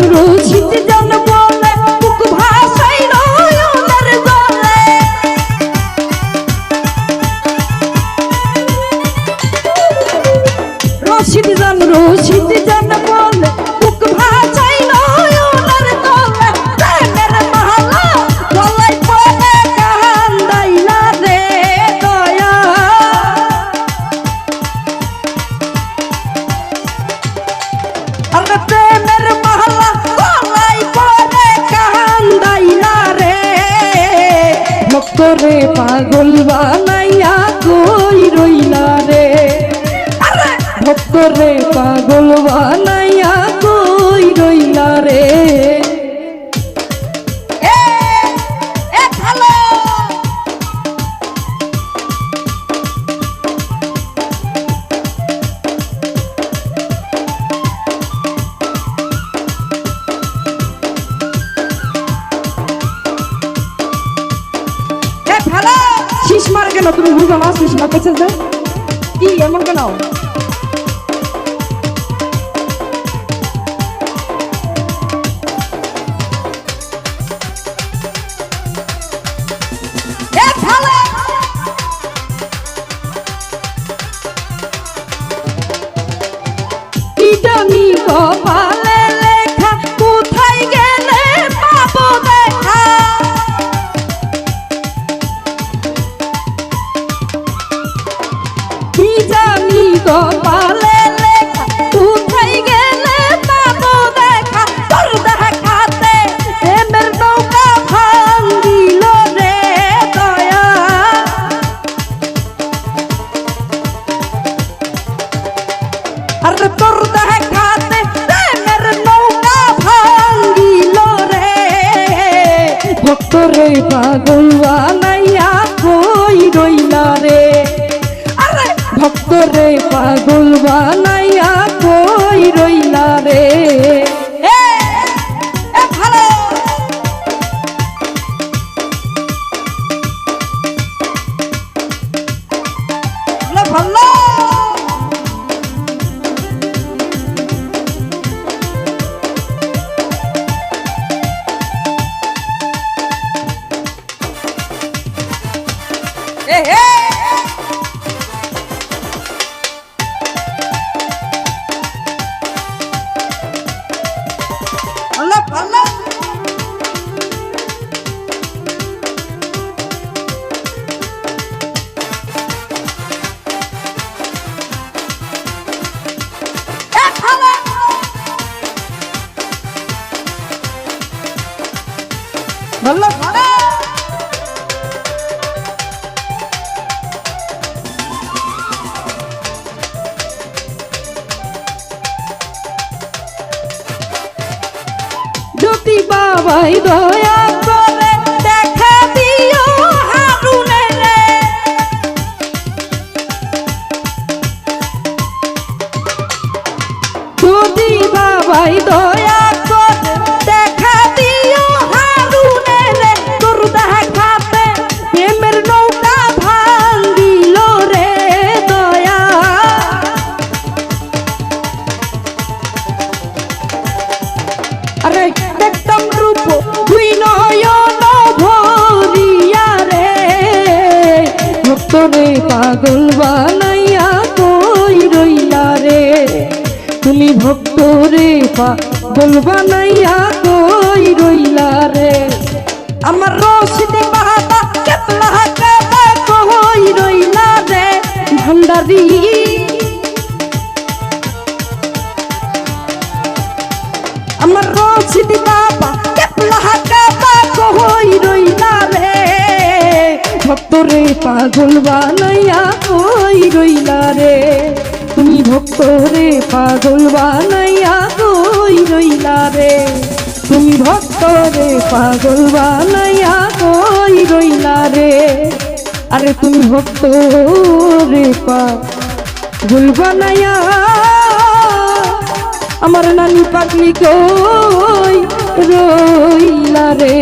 চন্দ্র তোরে পাগল বানাইয়া কই রইলা রে? ভক্ত রে পাগল বানাই কেন তুমি বুঝো না কৃষ্ণ কেছে যে কি এমন কেন? পাগল বাবাই দয়া আরে দেখতাম রূপ দুই নয়ন ভরিয়া রে। ভক্তরে পাগল বানাইয়া কই রইলা রে? তুমি ভক্তরে পাগল বানাইয়া কই রইলা রে? আমার রসিদে বাহাদা কেতলা কেতলা কই পাগল বানাইয়া কই রইলা রে? তুমি ভক্ত রে পাগল বানাইয়া কই রইলা রে? তুমি ভক্ত রে পাগল বানাইয়া কই রইলা রে? আরে তুমি ভক্ত রে পাগল বানাইয়া আমার নানি পাগলি কই রইলা রে?